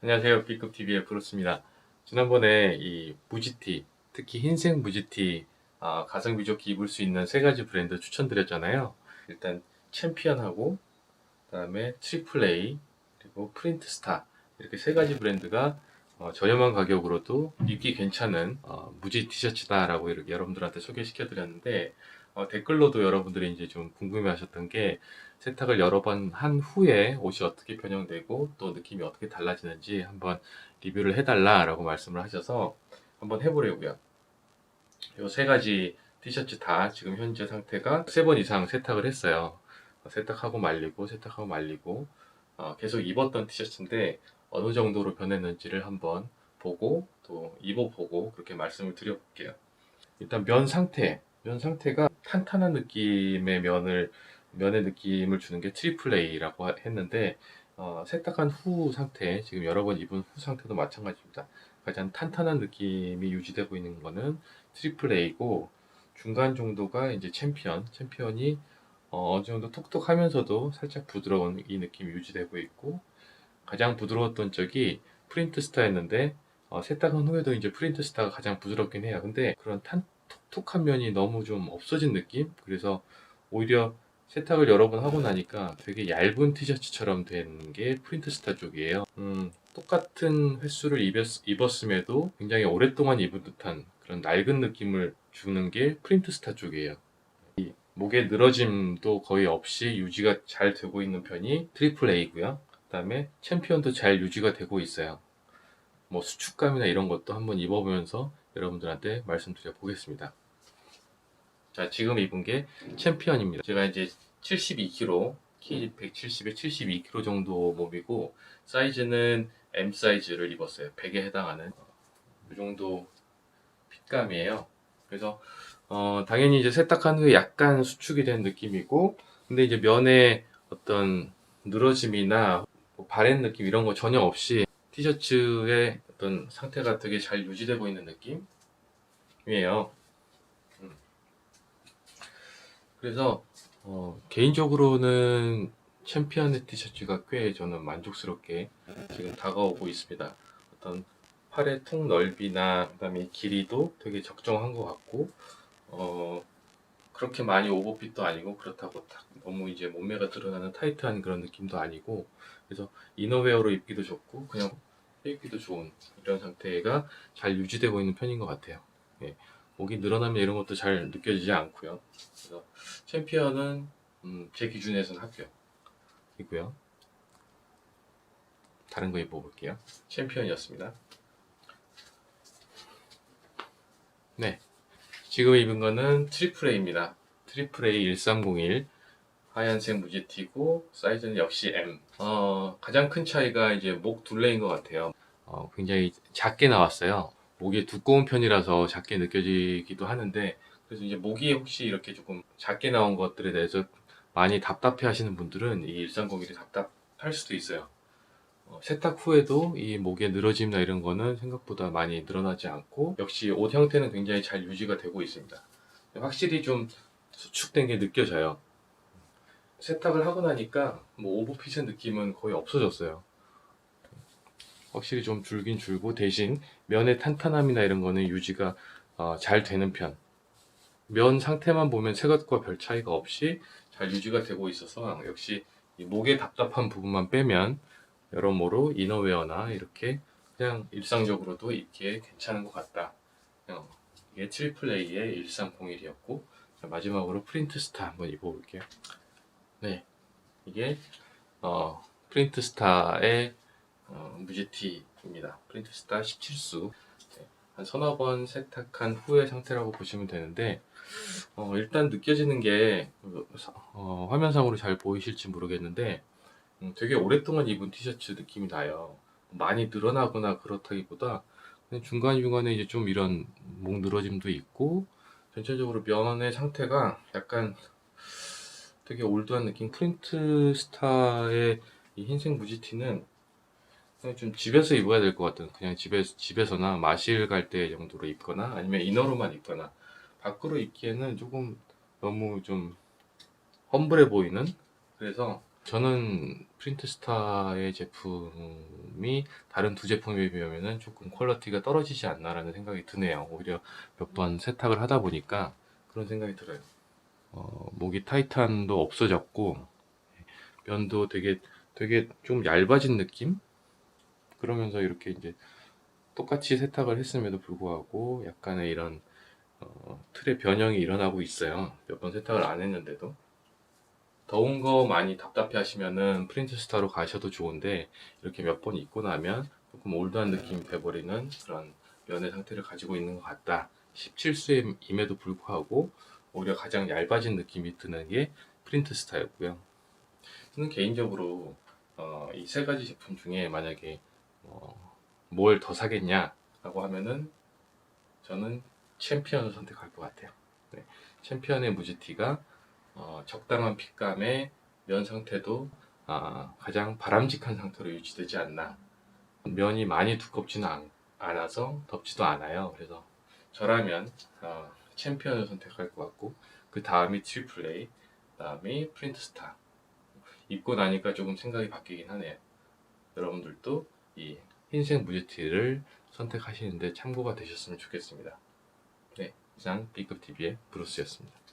안녕하세요. B급 TV의 브루스입니다. 지난번에 이 무지티, 특히 흰색 무지티 아, 가성비 좋게 입을 수 있는 세 가지 브랜드 추천드렸잖아요. 일단 챔피언하고 그다음에 트리플 A 그리고 프린트스타 이렇게 세 가지 브랜드가 어, 저렴한 가격으로도 입기 괜찮은 어, 무지 티셔츠다라고 이렇게 여러분들한테 소개시켜 드렸는데 어, 댓글로도 여러분들이 이제 좀 궁금해하셨던 게 세탁을 여러 번 한 후에 옷이 어떻게 변형되고 또 느낌이 어떻게 달라지는지 한번 리뷰를 해달라라고 말씀을 하셔서 한번 해보려고요. 이 세 가지 티셔츠 다 지금 현재 상태가 세 번 이상 세탁을 했어요. 어, 세탁하고 말리고 세탁하고 말리고 어, 계속 입었던 티셔츠인데 어느 정도로 변했는지를 한번 보고 또 입어보고 그렇게 말씀을 드려볼게요. 일단 면 상태, 면 상태가 탄탄한 느낌의 면을 면의 느낌을 주는 게 트리플 A라고 하- 했는데 어, 세탁한 후 상태, 지금 여러 번 입은 후 상태도 마찬가지입니다. 가장 탄탄한 느낌이 유지되고 있는 거는 트리플 A고 중간 정도가 이제 챔피언, 챔피언이 어, 어느 정도 톡톡하면서도 살짝 부드러운 이 느낌이 유지되고 있고 가장 부드러웠던 쪽이 프린트 스타였는데 어, 세탁한 후에도 이제 프린트 스타가 가장 부드럽긴 해요. 근데 그런 탄 톡톡한 면이 너무 좀 없어진 느낌? 그래서 오히려 세탁을 여러 번 하고 나니까 되게 얇은 티셔츠처럼 된 게 프린트 스타 쪽이에요. 음, 똑같은 횟수를 입었, 입었음에도 굉장히 오랫동안 입은 듯한 그런 낡은 느낌을 주는 게 프린트 스타 쪽이에요. 이 목의 늘어짐도 거의 없이 유지가 잘 되고 있는 편이 트리플 A고요. 그 다음에 챔피언도 잘 유지가 되고 있어요. 뭐 수축감이나 이런 것도 한번 입어보면서 여러분들한테 말씀드려 보겠습니다. 자, 지금 입은 게 챔피언입니다. 제가 이제 72kg, 키 170에 72kg 정도 몸이고 사이즈는 M 사이즈를 입었어요. 100에 해당하는 이 정도 핏감이에요. 그래서 어, 당연히 이제 세탁한 후에 약간 수축이 된 느낌이고 근데 이제 면에 어떤 늘어짐이나 뭐 바랜 느낌 이런 거 전혀 없이 티셔츠의 어떤 상태가 되게 잘 유지되고 있는 느낌이에요. 음. 그래서 어, 개인적으로는 챔피언의 티셔츠가 꽤 저는 만족스럽게 지금 다가오고 있습니다. 어떤 팔의 통 넓이나 그다음에 길이도 되게 적정한 것 같고 어, 그렇게 많이 오버핏도 아니고 그렇다고 딱 너무 이제 몸매가 드러나는 타이트한 그런 느낌도 아니고 그래서 이너웨어로 입기도 좋고 그냥 입기도 좋은 이런 상태가 잘 유지되고 있는 편인 것 같아요. 예. 목이 늘어나면 이런 것도 잘 느껴지지 않고요. 그래서 챔피언은 음, 제 기준에서는 합격이고요. 다른 거 입어볼게요. 챔피언이었습니다. 네. 지금 입은 거는 트리플 A입니다. 트리플 A 1301 하얀색 무지티고 사이즈는 역시 M. 어, 가장 큰 차이가 이제 목 둘레인 것 같아요. 어, 굉장히 작게 나왔어요. 목이 두꺼운 편이라서 작게 느껴지기도 하는데 그래서 이제 목이 혹시 이렇게 조금 작게 나온 것들에 대해서 많이 답답해 하시는 분들은 이 1301이 답답할 수도 있어요. 어, 세탁 후에도 이 목의 늘어짐이나 이런 거는 생각보다 많이 늘어나지 않고 역시 옷 형태는 굉장히 잘 유지가 되고 있습니다. 확실히 좀 수축된 게 느껴져요. 세탁을 하고 나니까 뭐 오버핏의 느낌은 거의 없어졌어요. 확실히 좀 줄긴 줄고 대신 면의 탄탄함이나 이런 거는 유지가 어, 잘 되는 편. 면 상태만 보면 새 것과 별 차이가 없이 잘 유지가 되고 있어서 역시 이 목의 답답한 부분만 빼면 여러모로 이너웨어나 이렇게 그냥 일상적으로도 입기에 괜찮은 것 같다. 어, 이게 트리플 A의 1301이었고 마지막으로 프린트 스타 한번 입어볼게요. 네, 이게 어, 프린트 스타의 어, 무지티입니다. 프린트 스타 17수. 네, 한 서너 번 세탁한 후의 상태라고 보시면 되는데 어, 일단 느껴지는 게 어, 화면상으로 잘 보이실지 모르겠는데 음, 되게 오랫동안 입은 티셔츠 느낌이 나요. 많이 늘어나거나 그렇다기보다 중간중간에 이제 좀 이런 목 늘어짐도 있고 전체적으로 면의 상태가 약간 되게 올드한 느낌 프린트 스타의 이 흰색 무지티는 그냥 좀 집에서 입어야 될 것 같은 그냥 집에, 집에서나 마실 갈 때 정도로 입거나 아니면 이너로만 입거나 밖으로 입기에는 조금 너무 좀 험블해 보이는 그래서 저는 프린트스타의 제품이 다른 두 제품에 비하면 조금 퀄리티가 떨어지지 않나라는 생각이 드네요. 오히려 몇 번 세탁을 하다 보니까 그런 생각이 들어요. 어, 목이 타이탄도 없어졌고 면도 되게 되게 좀 얇아진 느낌? 그러면서 이렇게 이제 똑같이 세탁을 했음에도 불구하고 약간의 이런 어, 틀의 변형이 일어나고 있어요. 몇 번 세탁을 안 했는데도. 더운 거 많이 답답해 하시면은 프린트스타로 가셔도 좋은데 이렇게 몇 번 입고 나면 조금 올드한 느낌이 돼버리는 그런 면의 상태를 가지고 있는 것 같다. 17수임에도 불구하고 오히려 가장 얇아진 느낌이 드는 게 프린트 스타였고요. 저는 개인적으로 어, 이 세 가지 제품 중에 만약에 어, 뭘 더 사겠냐라고 하면은 저는 챔피언을 선택할 것 같아요. 네. 챔피언의 무지티가 어, 적당한 핏감에 면 상태도 아, 가장 바람직한 상태로 유지되지 않나. 면이 많이 두껍지는 않, 않아서 덥지도 않아요. 그래서 저라면 어, 챔피언을 선택할 것 같고 그 다음이 트리플 A, 그 다음이 프린트스타. 입고 나니까 조금 생각이 바뀌긴 하네요. 여러분들도 이 흰색 무지티를 선택하시는데 참고가 되셨으면 좋겠습니다. 네, 이상 B급 TV의 브루스였습니다.